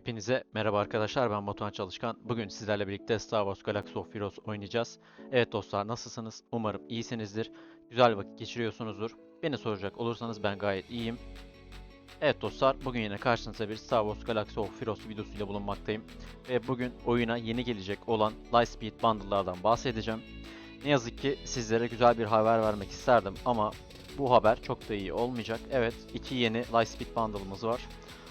Hepinize merhaba arkadaşlar ben Batuhan Çalışkan. Bugün sizlerle birlikte Star Wars Galaxy of Heroes oynayacağız. Evet dostlar nasılsınız? Umarım iyisinizdir. Güzel vakit geçiriyorsunuzdur. Beni soracak olursanız ben gayet iyiyim. Evet dostlar bugün yine karşınızda bir Star Wars Galaxy of Heroes videosuyla bulunmaktayım. Ve bugün oyuna yeni gelecek olan Lightspeed Bundle'lardan bahsedeceğim. Ne yazık ki sizlere güzel bir haber vermek isterdim ama bu haber çok da iyi olmayacak. Evet iki yeni Lightspeed Bundle'ımız var.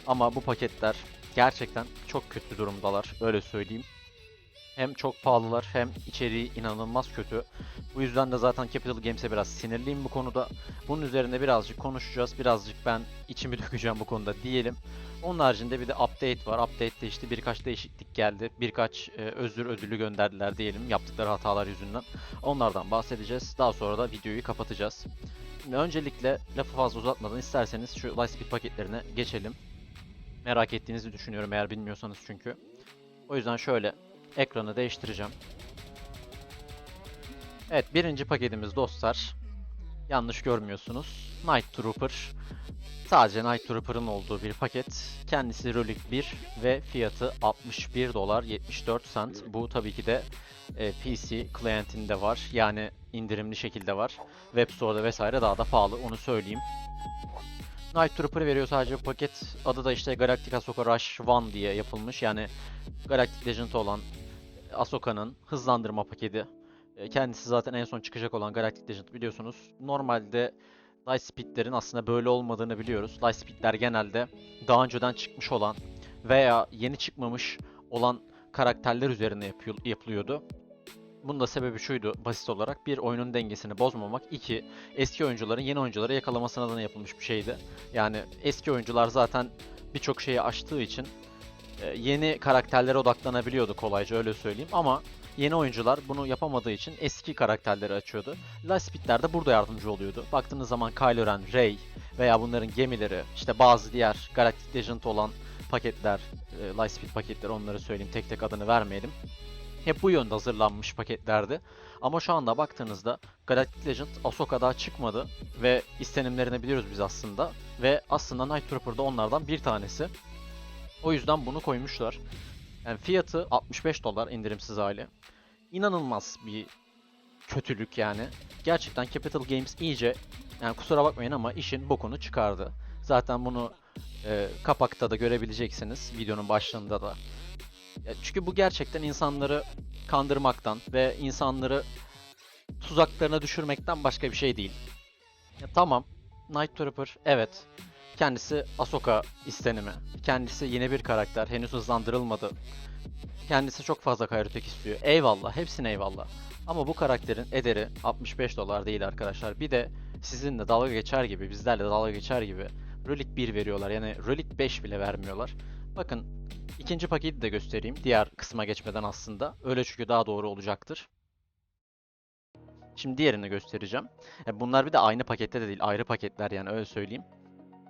Ama bu paketler gerçekten çok kötü durumdalar. Öyle söyleyeyim. Hem çok pahalılar hem içeriği inanılmaz kötü. Bu yüzden de zaten Capital Games'e biraz sinirliyim bu konuda. Bunun üzerine birazcık konuşacağız. Birazcık ben içimi dökeceğim bu konuda diyelim. Onun haricinde bir de update var. Update'te işte birkaç değişiklik geldi. Birkaç e, özür ödülü gönderdiler diyelim yaptıkları hatalar yüzünden. Onlardan bahsedeceğiz. Daha sonra da videoyu kapatacağız. Şimdi öncelikle lafı fazla uzatmadan isterseniz şu Lightspeed paketlerine geçelim merak ettiğinizi düşünüyorum eğer bilmiyorsanız çünkü. O yüzden şöyle ekranı değiştireceğim. Evet birinci paketimiz dostlar. Yanlış görmüyorsunuz. Night Trooper. Sadece Night Trooper'ın olduğu bir paket. Kendisi Relic 1 ve fiyatı 61 dolar 74 cent. Bu tabii ki de e, PC client'inde var. Yani indirimli şekilde var. Web Store'da vesaire daha da pahalı onu söyleyeyim. Night Trooper veriyor sadece paket. Adı da işte Galactic Ahsoka Rush 1 diye yapılmış. Yani Galactic Legend olan Ahsoka'nın hızlandırma paketi. E, Kendisi zaten en son çıkacak olan Galactic Legend biliyorsunuz. Normalde Lightspeed'lerin aslında böyle olmadığını biliyoruz. Lightspeed'ler genelde daha önceden çıkmış olan veya yeni çıkmamış olan karakterler üzerine yapıyor, yapılıyordu. Bunun da sebebi şuydu basit olarak. Bir, oyunun dengesini bozmamak. iki eski oyuncuların yeni oyuncuları yakalamasına adına yapılmış bir şeydi. Yani eski oyuncular zaten birçok şeyi aştığı için e, yeni karakterlere odaklanabiliyordu kolayca öyle söyleyeyim. Ama yeni oyuncular bunu yapamadığı için eski karakterleri açıyordu. Lightspeed'ler de burada yardımcı oluyordu. Baktığınız zaman Kylo Ren, Rey veya bunların gemileri, işte bazı diğer Galactic Legend olan paketler, e, Lightspeed paketleri onları söyleyeyim tek tek adını vermeyelim. Hep bu yönde hazırlanmış paketlerdi. Ama şu anda baktığınızda Galactic Legend Ahsoka daha çıkmadı ve istenimlerini biliyoruz biz aslında. Ve aslında Night Trooper da onlardan bir tanesi. O yüzden bunu koymuşlar. Yani fiyatı 65 dolar indirimsiz hali. İnanılmaz bir kötülük yani. Gerçekten Capital Games iyice yani kusura bakmayın ama işin bokunu çıkardı. Zaten bunu e, kapakta da görebileceksiniz videonun başlığında da. Ya çünkü bu gerçekten insanları kandırmaktan ve insanları tuzaklarına düşürmekten başka bir şey değil. Ya tamam, Night Trooper evet. Kendisi Ahsoka istenimi. Kendisi yeni bir karakter. Henüz hızlandırılmadı. Kendisi çok fazla kayrotek istiyor. Eyvallah, hepsine eyvallah. Ama bu karakterin ederi 65 dolar değil arkadaşlar. Bir de sizinle dalga geçer gibi, bizlerle dalga geçer gibi Relic 1 veriyorlar. Yani Relic 5 bile vermiyorlar. Bakın İkinci paketi de göstereyim. Diğer kısma geçmeden aslında. Öyle çünkü daha doğru olacaktır. Şimdi diğerini göstereceğim. E, bunlar bir de aynı pakette de değil. Ayrı paketler yani öyle söyleyeyim.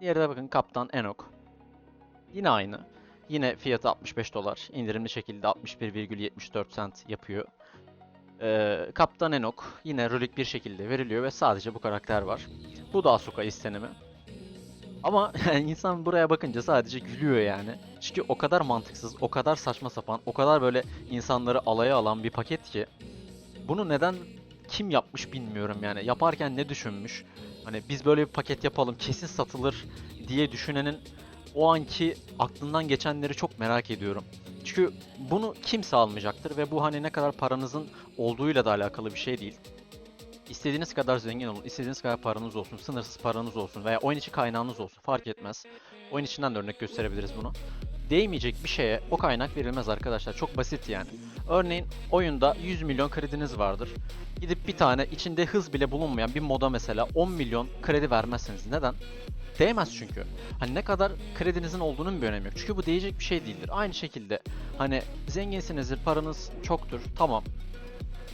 Diğeri de bakın Kaptan Enoch. Yine aynı. Yine fiyatı 65 dolar. İndirimli şekilde 61,74 cent yapıyor. Ee, Kaptan Enoch yine Relic bir şekilde veriliyor ve sadece bu karakter var. Bu da Ahsoka istenimi. Ama insan buraya bakınca sadece gülüyor yani. Çünkü o kadar mantıksız, o kadar saçma sapan, o kadar böyle insanları alaya alan bir paket ki. Bunu neden kim yapmış bilmiyorum yani. Yaparken ne düşünmüş? Hani biz böyle bir paket yapalım kesin satılır diye düşünenin o anki aklından geçenleri çok merak ediyorum. Çünkü bunu kimse almayacaktır ve bu hani ne kadar paranızın olduğuyla da alakalı bir şey değil. İstediğiniz kadar zengin olun, istediğiniz kadar paranız olsun, sınırsız paranız olsun veya oyun içi kaynağınız olsun fark etmez. Oyun içinden de örnek gösterebiliriz bunu. Değmeyecek bir şeye o kaynak verilmez arkadaşlar. Çok basit yani. Örneğin oyunda 100 milyon krediniz vardır. Gidip bir tane içinde hız bile bulunmayan bir moda mesela 10 milyon kredi vermezseniz neden? Değmez çünkü. Hani ne kadar kredinizin olduğunun bir önemi yok. Çünkü bu değecek bir şey değildir. Aynı şekilde hani zenginsinizdir, paranız çoktur. Tamam.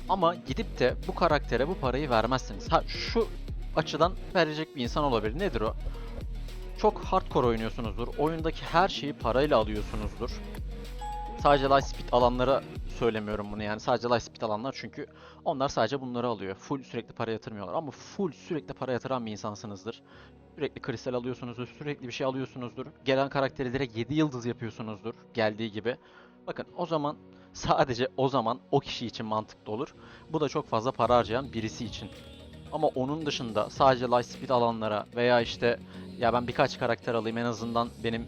Ama gidip de bu karaktere bu parayı vermezsiniz. Ha şu açıdan verecek bir insan olabilir. Nedir o? Çok hardcore oynuyorsunuzdur. Oyundaki her şeyi parayla alıyorsunuzdur. Sadece Lightspeed alanlara söylemiyorum bunu yani. Sadece Lightspeed alanlar çünkü onlar sadece bunları alıyor. Full sürekli para yatırmıyorlar ama full sürekli para yatıran bir insansınızdır. Sürekli kristal alıyorsunuzdur, sürekli bir şey alıyorsunuzdur. Gelen karakteri direkt 7 yıldız yapıyorsunuzdur geldiği gibi. Bakın o zaman sadece o zaman o kişi için mantıklı olur. Bu da çok fazla para harcayan birisi için. Ama onun dışında sadece Lightspeed alanlara veya işte ya ben birkaç karakter alayım en azından benim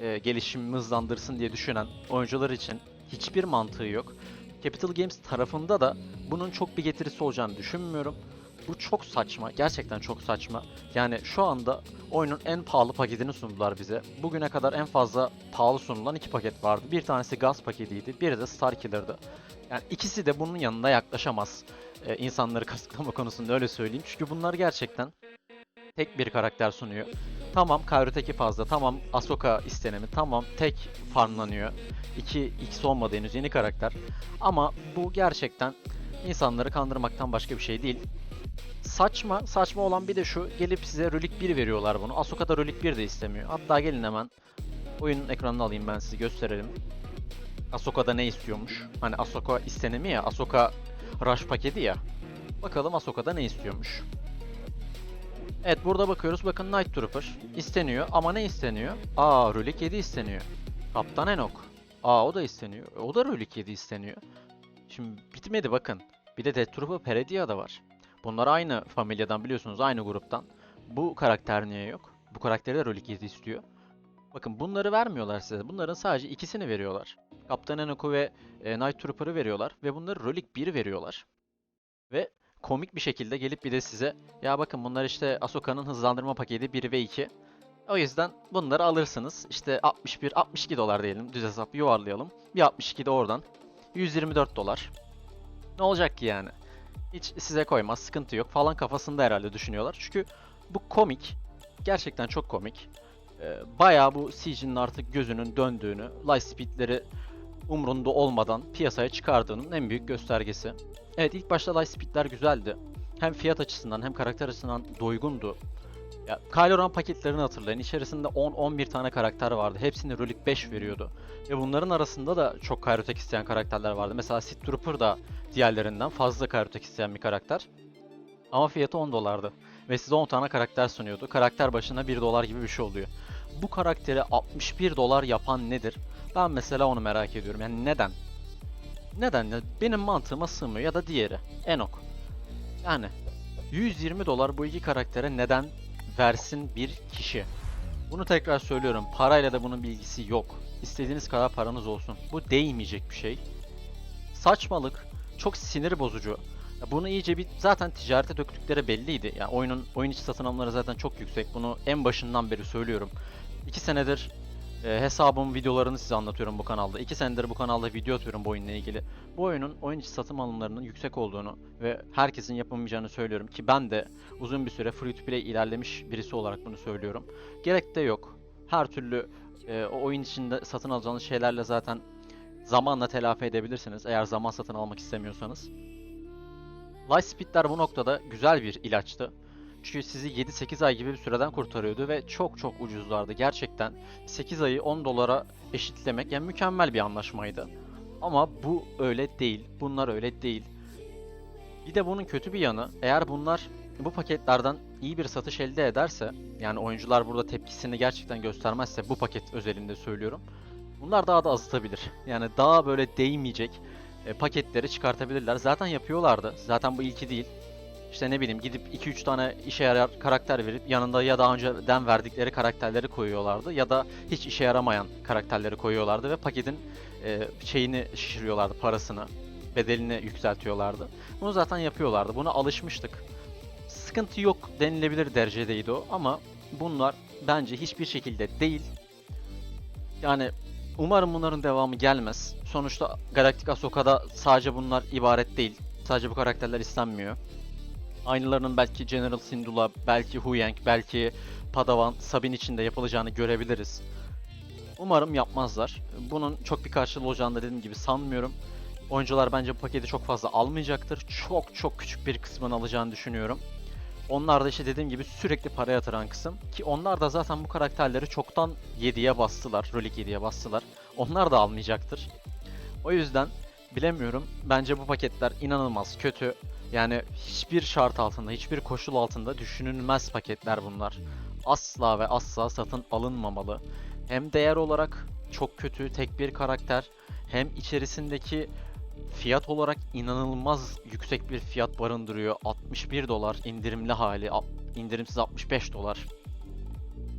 e, gelişimimi hızlandırsın diye düşünen oyuncular için hiçbir mantığı yok. Capital Games tarafında da bunun çok bir getirisi olacağını düşünmüyorum. Bu çok saçma. Gerçekten çok saçma. Yani şu anda oyunun en pahalı paketini sundular bize. Bugüne kadar en fazla pahalı sunulan iki paket vardı. Bir tanesi gaz paketiydi, biri de Starkiller'dı. Yani ikisi de bunun yanında yaklaşamaz. Ee, insanları kazıklama konusunda öyle söyleyeyim. Çünkü bunlar gerçekten tek bir karakter sunuyor. Tamam Kairoteki fazla, tamam Ahsoka istenemi, tamam tek farmlanıyor. 2 X olmadı henüz yeni karakter. Ama bu gerçekten insanları kandırmaktan başka bir şey değil. Saçma, saçma olan bir de şu. Gelip size Rölik 1 veriyorlar bunu. Ahsoka da Rölik 1 de istemiyor. Hatta gelin hemen oyunun ekranını alayım ben size gösterelim. Ahsoka'da ne istiyormuş? Hani Ahsoka istenemi ya, Ahsoka Rush paketi ya. Bakalım Ahsoka'da ne istiyormuş. Evet burada bakıyoruz. Bakın Night Trooper isteniyor ama ne isteniyor? Aa Rölik 7 isteniyor. Kaptan Enoch. Aa o da isteniyor. O da Rölik 7 isteniyor. Şimdi bitmedi bakın. Bir de Death Trooper Peredia da var. Bunlar aynı familyadan biliyorsunuz aynı gruptan. Bu karakter niye yok? Bu karakteri de Rölik 7 istiyor. Bakın bunları vermiyorlar size. Bunların sadece ikisini veriyorlar. Kaptan Enoch'u ve e, Night Trooper'ı veriyorlar. Ve bunları Rölik 1 veriyorlar. Ve komik bir şekilde gelip bir de size ya bakın bunlar işte Ahsoka'nın hızlandırma paketi 1 ve 2. O yüzden bunları alırsınız. İşte 61, 62 dolar diyelim. Düz hesap yuvarlayalım. Bir 62 de oradan. 124 dolar. Ne olacak ki yani? Hiç size koymaz, sıkıntı yok falan kafasında herhalde düşünüyorlar. Çünkü bu komik. Gerçekten çok komik. Ee, bayağı bu Siege'nin artık gözünün döndüğünü, Lightspeed'leri umrunda olmadan piyasaya çıkardığının en büyük göstergesi. Evet ilk başta Lightspeed'ler güzeldi. Hem fiyat açısından hem karakter açısından doygundu. Ya, Kylo Ren paketlerini hatırlayın. İçerisinde 10-11 tane karakter vardı. Hepsini Relic 5 veriyordu. Ve bunların arasında da çok Kyrotek isteyen karakterler vardı. Mesela Sith Trooper da diğerlerinden fazla Kyrotek isteyen bir karakter. Ama fiyatı 10 dolardı. Ve size 10 tane karakter sunuyordu. Karakter başına 1 dolar gibi bir şey oluyor. Bu karakteri 61 dolar yapan nedir? Ben mesela onu merak ediyorum. Yani neden? Neden? Benim mantığıma sığmıyor ya da diğeri. Enoch. Yani 120 dolar bu iki karaktere neden versin bir kişi? Bunu tekrar söylüyorum. Parayla da bunun bilgisi yok. İstediğiniz kadar paranız olsun. Bu değmeyecek bir şey. Saçmalık. Çok sinir bozucu. Bunu iyice bir zaten ticarete döktükleri belliydi. Yani oyunun oyun içi satın alımları zaten çok yüksek. Bunu en başından beri söylüyorum. 2 senedir e, hesabımın videolarını size anlatıyorum bu kanalda. 2 senedir bu kanalda video atıyorum bu oyunla ilgili. Bu oyunun oyun içi satın alımlarının yüksek olduğunu ve herkesin yapamayacağını söylüyorum ki ben de uzun bir süre free to play ilerlemiş birisi olarak bunu söylüyorum. Gerek de yok. Her türlü e, o oyun içinde satın alacağınız şeylerle zaten zamanla telafi edebilirsiniz eğer zaman satın almak istemiyorsanız. Lightspeed'ler bu noktada güzel bir ilaçtı. Çünkü sizi 7-8 ay gibi bir süreden kurtarıyordu ve çok çok ucuzlardı. Gerçekten 8 ayı 10 dolara eşitlemek yani mükemmel bir anlaşmaydı. Ama bu öyle değil. Bunlar öyle değil. Bir de bunun kötü bir yanı eğer bunlar bu paketlerden iyi bir satış elde ederse yani oyuncular burada tepkisini gerçekten göstermezse bu paket özelinde söylüyorum. Bunlar daha da azıtabilir. Yani daha böyle değmeyecek e, paketleri çıkartabilirler. Zaten yapıyorlardı. Zaten bu ilki değil. İşte ne bileyim gidip 2-3 tane işe yarar karakter verip yanında ya daha önceden verdikleri karakterleri koyuyorlardı ya da hiç işe yaramayan karakterleri koyuyorlardı ve paketin e, şeyini şişiriyorlardı parasını, bedelini yükseltiyorlardı. Bunu zaten yapıyorlardı. Buna alışmıştık. Sıkıntı yok denilebilir derecedeydi o ama bunlar bence hiçbir şekilde değil. Yani umarım bunların devamı gelmez. Sonuçta Galactic Ahsoka'da sadece bunlar ibaret değil. Sadece bu karakterler istenmiyor. Aynılarının belki General Syndulla, belki Huyang, belki Padawan, Sabine için de yapılacağını görebiliriz. Umarım yapmazlar. Bunun çok bir karşılığı olacağını da dediğim gibi sanmıyorum. Oyuncular bence bu paketi çok fazla almayacaktır. Çok çok küçük bir kısmını alacağını düşünüyorum. Onlar da işte dediğim gibi sürekli para yatıran kısım. Ki onlar da zaten bu karakterleri çoktan 7'ye bastılar. Rolik 7'ye bastılar. Onlar da almayacaktır. O yüzden bilemiyorum. Bence bu paketler inanılmaz kötü. Yani hiçbir şart altında, hiçbir koşul altında düşünülmez paketler bunlar. Asla ve asla satın alınmamalı. Hem değer olarak çok kötü tek bir karakter, hem içerisindeki fiyat olarak inanılmaz yüksek bir fiyat barındırıyor. 61 dolar indirimli hali, indirimsiz 65 dolar.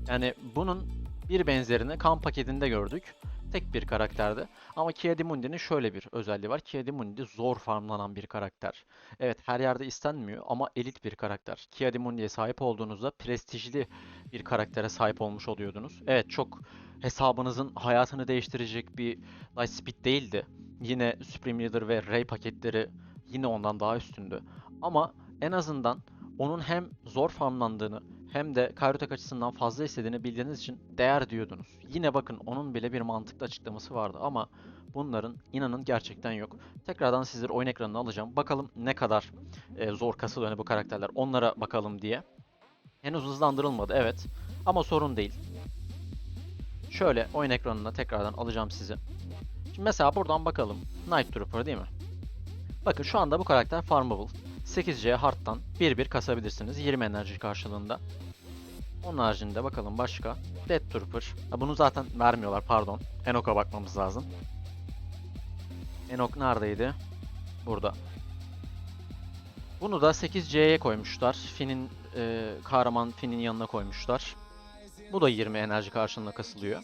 Yani bunun bir benzerini kan paketinde gördük. Tek bir karakterdi. Ama Kiadimundi'nin şöyle bir özelliği var. Kiadimundi zor farmlanan bir karakter. Evet her yerde istenmiyor ama elit bir karakter. Kiadimundi'ye sahip olduğunuzda prestijli bir karaktere sahip olmuş oluyordunuz. Evet çok hesabınızın hayatını değiştirecek bir Lightspeed değildi. Yine Supreme Leader ve Ray paketleri yine ondan daha üstündü. Ama en azından onun hem zor farmlandığını hem de Kairotek açısından fazla istediğini bildiğiniz için değer diyordunuz. Yine bakın onun bile bir mantıklı açıklaması vardı ama bunların inanın gerçekten yok. Tekrardan sizleri oyun ekranına alacağım. Bakalım ne kadar e, zor kasılıyor hani bu karakterler. Onlara bakalım diye. Henüz hızlandırılmadı evet ama sorun değil. Şöyle oyun ekranına tekrardan alacağım sizi. Şimdi mesela buradan bakalım. Night Trooper değil mi? Bakın şu anda bu karakter farmable. 8C hard'dan 1-1 kasabilirsiniz 20 enerji karşılığında. Onun haricinde bakalım başka. Death Trooper. Ha, bunu zaten vermiyorlar pardon. Enoch'a bakmamız lazım. Enoch neredeydi? Burada. Bunu da 8C'ye koymuşlar. Finn'in e, kahraman Finn'in yanına koymuşlar. Bu da 20 enerji karşılığında kasılıyor.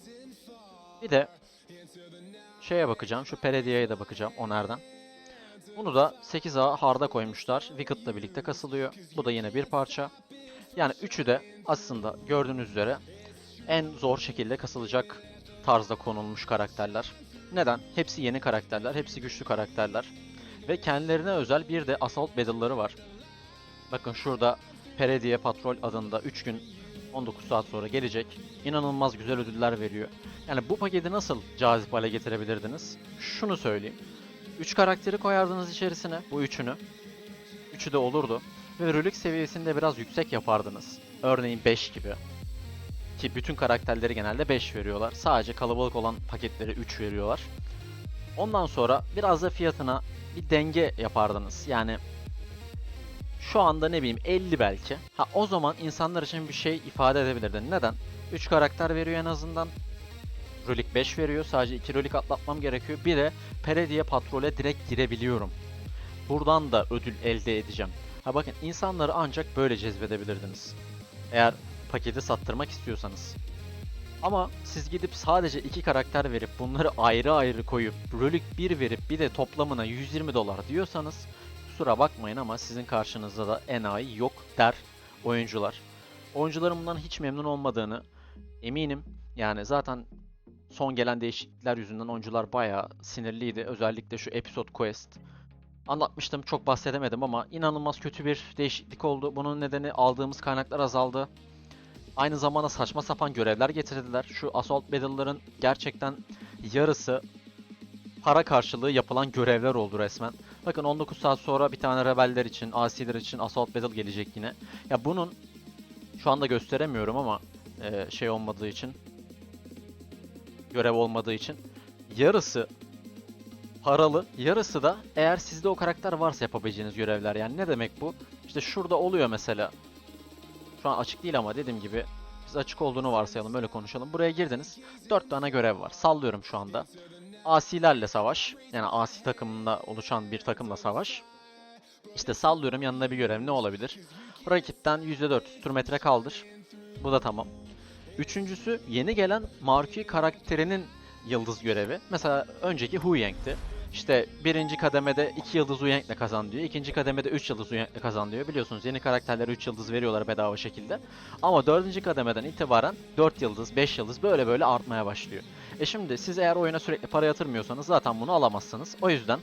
Bir de şeye bakacağım. Şu Peredia'ya da bakacağım. O nereden? Bunu da 8A hard'a koymuşlar. Wicked'la birlikte kasılıyor. Bu da yine bir parça. Yani üçü de aslında gördüğünüz üzere en zor şekilde kasılacak tarzda konulmuş karakterler. Neden? Hepsi yeni karakterler, hepsi güçlü karakterler. Ve kendilerine özel bir de Assault Battle'ları var. Bakın şurada Peredia Patrol adında 3 gün 19 saat sonra gelecek. İnanılmaz güzel ödüller veriyor. Yani bu paketi nasıl cazip hale getirebilirdiniz? Şunu söyleyeyim. 3 karakteri koyardınız içerisine, bu üçünü. Üçü de olurdu. Ve rülik seviyesini de biraz yüksek yapardınız. Örneğin 5 gibi. Ki bütün karakterleri genelde 5 veriyorlar. Sadece kalabalık olan paketleri 3 veriyorlar. Ondan sonra biraz da fiyatına bir denge yapardınız. Yani şu anda ne bileyim 50 belki. Ha o zaman insanlar için bir şey ifade edebilirdin. Neden? 3 karakter veriyor en azından. Rolik 5 veriyor. Sadece 2 rolik atlatmam gerekiyor. Bir de Peredia patrole direkt girebiliyorum. Buradan da ödül elde edeceğim. Ha bakın insanları ancak böyle cezbedebilirdiniz. Eğer paketi sattırmak istiyorsanız. Ama siz gidip sadece iki karakter verip bunları ayrı ayrı koyup Rolik 1 verip bir de toplamına 120 dolar diyorsanız kusura bakmayın ama sizin karşınızda da enayi yok der oyuncular. Oyuncuların bundan hiç memnun olmadığını eminim. Yani zaten son gelen değişiklikler yüzünden oyuncular bayağı sinirliydi. Özellikle şu Episode Quest. Anlatmıştım çok bahsedemedim ama inanılmaz kötü bir değişiklik oldu. Bunun nedeni aldığımız kaynaklar azaldı. Aynı zamanda saçma sapan görevler getirdiler. Şu Assault Battle'ların gerçekten yarısı para karşılığı yapılan görevler oldu resmen. Bakın 19 saat sonra bir tane rebeller için, asiler için Assault Battle gelecek yine. Ya bunun şu anda gösteremiyorum ama e, şey olmadığı için görev olmadığı için yarısı paralı, yarısı da eğer sizde o karakter varsa yapabileceğiniz görevler. Yani ne demek bu? İşte şurada oluyor mesela. Şu an açık değil ama dediğim gibi biz açık olduğunu varsayalım öyle konuşalım. Buraya girdiniz. 4 tane görev var. Sallıyorum şu anda. Asilerle savaş. Yani asi takımında oluşan bir takımla savaş. İşte sallıyorum yanında bir görev ne olabilir? Rakipten %4 turmetre kaldır. Bu da tamam. Üçüncüsü yeni gelen Marquis karakterinin yıldız görevi. Mesela önceki Hu Yang'ti. İşte birinci kademede 2 yıldız Uyang'le kazan diyor. ikinci kademede 3 yıldız Uyang'le kazan diyor. Biliyorsunuz yeni karakterlere 3 yıldız veriyorlar bedava şekilde. Ama dördüncü kademeden itibaren 4 yıldız, 5 yıldız böyle böyle artmaya başlıyor. E şimdi siz eğer oyuna sürekli para yatırmıyorsanız zaten bunu alamazsınız. O yüzden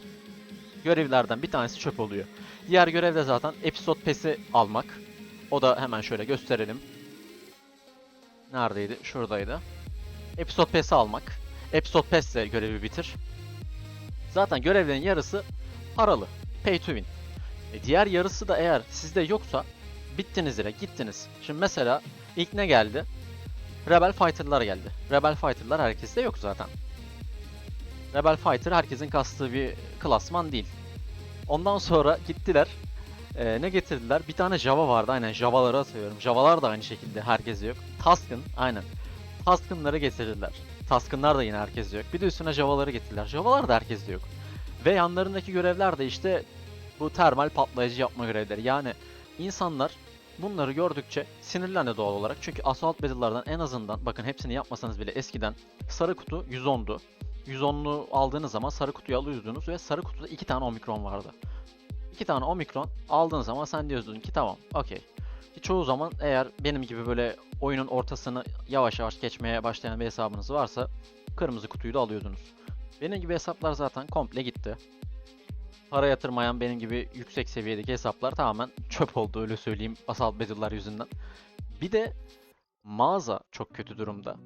görevlerden bir tanesi çöp oluyor. Diğer görev de zaten Episode Pass'i almak. O da hemen şöyle gösterelim. Neredeydi? Şuradaydı. Episode Pass'i almak. Episode Pass ile görevi bitir. Zaten görevlerin yarısı paralı. Pay to win. E diğer yarısı da eğer sizde yoksa bittiniz direkt gittiniz. Şimdi mesela ilk ne geldi? Rebel Fighter'lar geldi. Rebel Fighter'lar herkeste yok zaten. Rebel Fighter herkesin kastığı bir klasman değil. Ondan sonra gittiler. Ee, ne getirdiler? Bir tane Java vardı aynen Java'ları atıyorum. Javalar da aynı şekilde herkese yok. Task'ın aynen. Task'ınları getirdiler. Task'ınlar da yine herkese yok. Bir de üstüne Java'ları getirdiler. Java'lar da herkeste yok. Ve yanlarındaki görevler de işte bu termal patlayıcı yapma görevleri. Yani insanlar bunları gördükçe sinirlendi doğal olarak. Çünkü Assault Battle'lardan en azından bakın hepsini yapmasanız bile eskiden sarı kutu 110'du. 110'lu aldığınız zaman sarı kutuyu alıyordunuz ve sarı kutuda iki tane omikron vardı. İki tane omikron aldığın zaman sen diyordun ki tamam okey. Ki Çoğu zaman eğer benim gibi böyle oyunun ortasını yavaş yavaş geçmeye başlayan bir hesabınız varsa kırmızı kutuyu da alıyordunuz. Benim gibi hesaplar zaten komple gitti. Para yatırmayan benim gibi yüksek seviyedeki hesaplar tamamen çöp oldu öyle söyleyeyim Assault Battle'lar yüzünden. Bir de mağaza çok kötü durumda.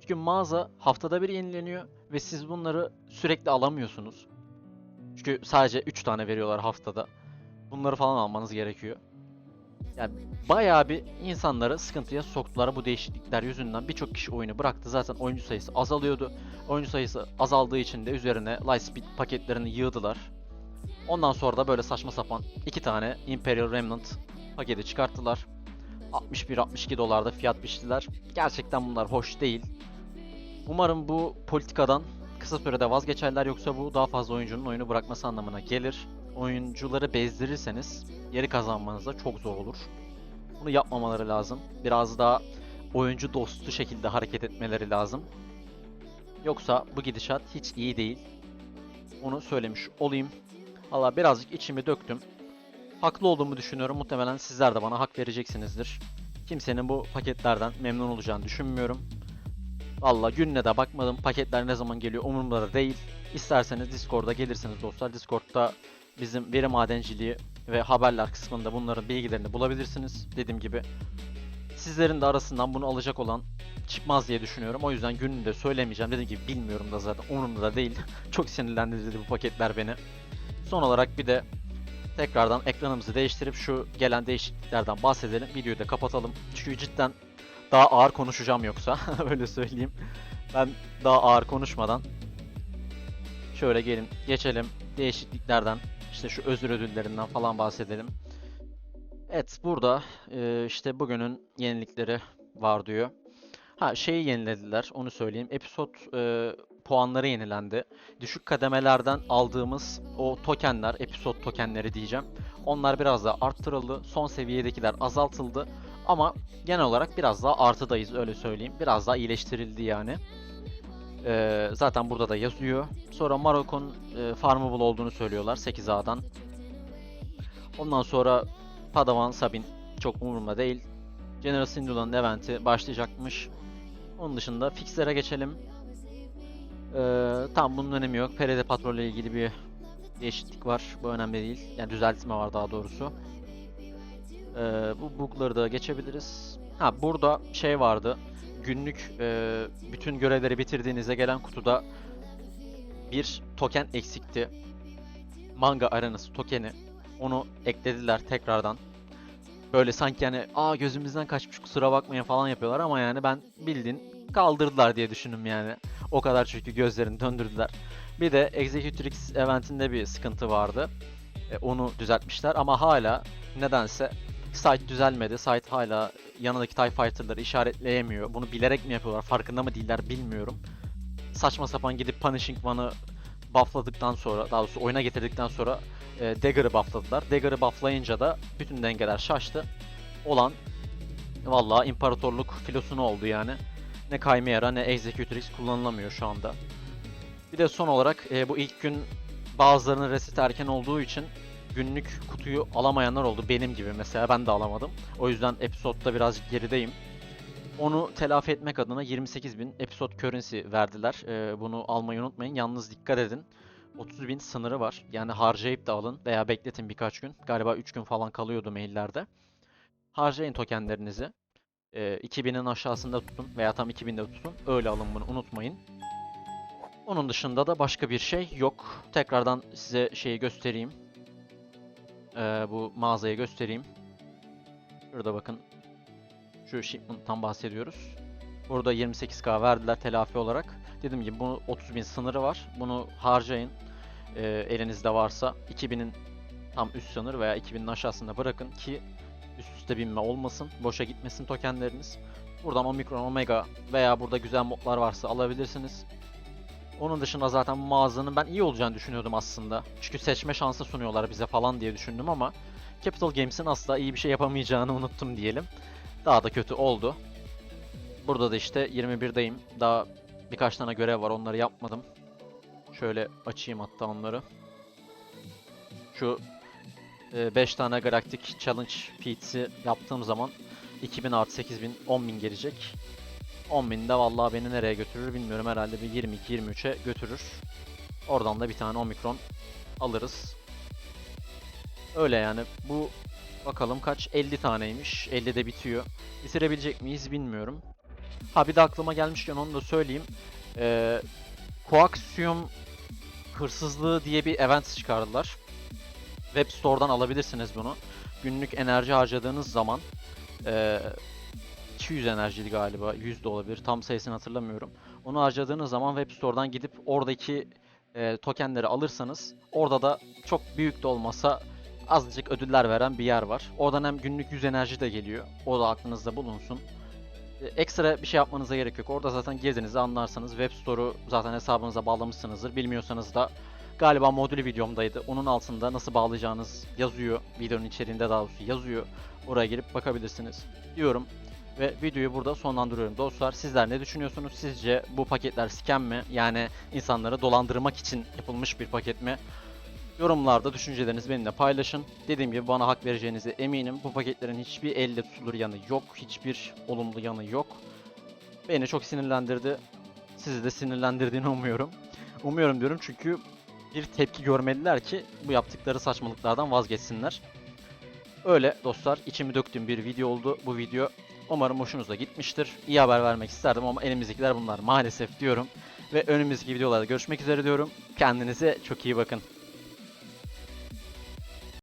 Çünkü mağaza haftada bir yenileniyor ve siz bunları sürekli alamıyorsunuz. Çünkü sadece 3 tane veriyorlar haftada. Bunları falan almanız gerekiyor. Yani bayağı bir insanları sıkıntıya soktular bu değişiklikler yüzünden. Birçok kişi oyunu bıraktı. Zaten oyuncu sayısı azalıyordu. Oyuncu sayısı azaldığı için de üzerine Lightspeed paketlerini yığdılar. Ondan sonra da böyle saçma sapan iki tane Imperial Remnant paketi çıkarttılar. 61-62 dolarda fiyat biçtiler. Gerçekten bunlar hoş değil. Umarım bu politikadan kısa sürede vazgeçerler yoksa bu daha fazla oyuncunun oyunu bırakması anlamına gelir. Oyuncuları bezdirirseniz geri kazanmanız da çok zor olur. Bunu yapmamaları lazım. Biraz daha oyuncu dostu şekilde hareket etmeleri lazım. Yoksa bu gidişat hiç iyi değil. Onu söylemiş olayım. Valla birazcık içimi döktüm. Haklı olduğumu düşünüyorum. Muhtemelen sizler de bana hak vereceksinizdir. Kimsenin bu paketlerden memnun olacağını düşünmüyorum. Valla gününe de bakmadım. Paketler ne zaman geliyor umurumda da değil. İsterseniz Discord'a gelirsiniz dostlar. Discord'da bizim veri madenciliği ve haberler kısmında bunların bilgilerini bulabilirsiniz. Dediğim gibi sizlerin de arasından bunu alacak olan çıkmaz diye düşünüyorum. O yüzden gününü de söylemeyeceğim. Dediğim gibi bilmiyorum da zaten umurumda da değil. Çok sinirlendirdi bu paketler beni. Son olarak bir de tekrardan ekranımızı değiştirip şu gelen değişikliklerden bahsedelim. Videoyu da kapatalım. Çünkü cidden daha ağır konuşacağım yoksa öyle söyleyeyim. Ben daha ağır konuşmadan şöyle gelin geçelim değişikliklerden işte şu özür ödüllerinden falan bahsedelim. Evet burada e, işte bugünün yenilikleri var diyor. Ha şeyi yenilediler onu söyleyeyim. Episod e, puanları yenilendi. Düşük kademelerden aldığımız o tokenler, episod tokenleri diyeceğim. Onlar biraz daha arttırıldı. Son seviyedekiler azaltıldı. Ama genel olarak biraz daha artıdayız öyle söyleyeyim. Biraz daha iyileştirildi yani. Ee, zaten burada da yazıyor. Sonra Marok'un e, farmable olduğunu söylüyorlar 8A'dan. Ondan sonra Padawan Sabin çok umurumda değil. General Syndulla'nın eventi başlayacakmış. Onun dışında fixlere geçelim. Ee, tam bunun önemi yok. Perede Patrol ile ilgili bir değişiklik var. Bu önemli değil. Yani düzeltme var daha doğrusu. Ee, bu bug'ları da geçebiliriz. Ha burada şey vardı. Günlük e, bütün görevleri bitirdiğinizde gelen kutuda bir token eksikti. Manga arenası tokeni. Onu eklediler tekrardan. Böyle sanki yani aa gözümüzden kaçmış kusura bakmayın falan yapıyorlar ama yani ben bildiğin kaldırdılar diye düşündüm yani. O kadar çünkü gözlerini döndürdüler. Bir de Executrix eventinde bir sıkıntı vardı. E, onu düzeltmişler ama hala nedense site düzelmedi. Site hala yanındaki TIE Fighter'ları işaretleyemiyor. Bunu bilerek mi yapıyorlar farkında mı değiller bilmiyorum. Saçma sapan gidip Punishing One'ı buffladıktan sonra, daha doğrusu oyuna getirdikten sonra e, Dagger'ı buffladılar. Dagger'ı bufflayınca da bütün dengeler şaştı. Olan vallahi imparatorluk filosunu oldu yani. Ne Chimera ne Executrix kullanılamıyor şu anda. Bir de son olarak e, bu ilk gün bazılarının reset erken olduğu için günlük kutuyu alamayanlar oldu. Benim gibi mesela ben de alamadım. O yüzden episode'da birazcık gerideyim. Onu telafi etmek adına 28.000 episode currency verdiler. Ee, bunu almayı unutmayın. Yalnız dikkat edin. 30.000 sınırı var. Yani harcayıp da alın veya bekletin birkaç gün. Galiba 3 gün falan kalıyordu maillerde. Harcayın tokenlerinizi. Ee, 2000'in aşağısında tutun veya tam 2000'de tutun. Öyle alın bunu unutmayın. Onun dışında da başka bir şey yok. Tekrardan size şeyi göstereyim. Ee, bu mağazayı göstereyim. Şurada bakın. Şu shipment'tan bahsediyoruz. Burada 28k verdiler telafi olarak. Dediğim gibi bu 30 bin sınırı var. Bunu harcayın. Ee, elinizde varsa 2000'in tam üst sınır veya 2000'in aşağısında bırakın ki üst üste binme olmasın. Boşa gitmesin tokenleriniz. Buradan Omicron, Omega veya burada güzel modlar varsa alabilirsiniz. Onun dışında zaten mağazanın ben iyi olacağını düşünüyordum aslında. Çünkü seçme şansı sunuyorlar bize falan diye düşündüm ama Capital Games'in asla iyi bir şey yapamayacağını unuttum diyelim. Daha da kötü oldu. Burada da işte 21'deyim. Daha birkaç tane görev var onları yapmadım. Şöyle açayım hatta onları. Şu 5 tane Galactic Challenge Feats'i yaptığım zaman 2000 artı 8000 10000 gelecek. 10.000 de vallahi beni nereye götürür bilmiyorum herhalde bir 22-23'e götürür. Oradan da bir tane Omicron alırız. Öyle yani bu bakalım kaç 50 taneymiş 50 de bitiyor. Bitirebilecek miyiz bilmiyorum. Ha bir de aklıma gelmişken onu da söyleyeyim. Ee, Coaxium hırsızlığı diye bir event çıkardılar. Web Store'dan alabilirsiniz bunu. Günlük enerji harcadığınız zaman ee, 200 enerjiydi galiba. 100 de olabilir. Tam sayısını hatırlamıyorum. Onu harcadığınız zaman Web Store'dan gidip oradaki e, tokenleri alırsanız orada da çok büyük de olmasa azıcık ödüller veren bir yer var. Oradan hem günlük 100 enerji de geliyor. O da aklınızda bulunsun. E, Ekstra bir şey yapmanıza gerek yok. Orada zaten girdiğinizde anlarsanız Web Store'u zaten hesabınıza bağlamışsınızdır. Bilmiyorsanız da galiba modülü videomdaydı. Onun altında nasıl bağlayacağınız yazıyor. Videonun içeriğinde daha doğrusu yazıyor. Oraya girip bakabilirsiniz diyorum. Ve videoyu burada sonlandırıyorum dostlar. Sizler ne düşünüyorsunuz? Sizce bu paketler scam mi? Yani insanları dolandırmak için yapılmış bir paket mi? Yorumlarda düşüncelerinizi benimle paylaşın. Dediğim gibi bana hak vereceğinize eminim. Bu paketlerin hiçbir elle tutulur yanı yok. Hiçbir olumlu yanı yok. Beni çok sinirlendirdi. Sizi de sinirlendirdiğini umuyorum. Umuyorum diyorum çünkü bir tepki görmeliler ki bu yaptıkları saçmalıklardan vazgeçsinler. Öyle dostlar içimi döktüğüm bir video oldu bu video. Umarım hoşunuza gitmiştir. İyi haber vermek isterdim ama elimizdekiler bunlar maalesef diyorum. Ve önümüzdeki videolarda görüşmek üzere diyorum. Kendinize çok iyi bakın.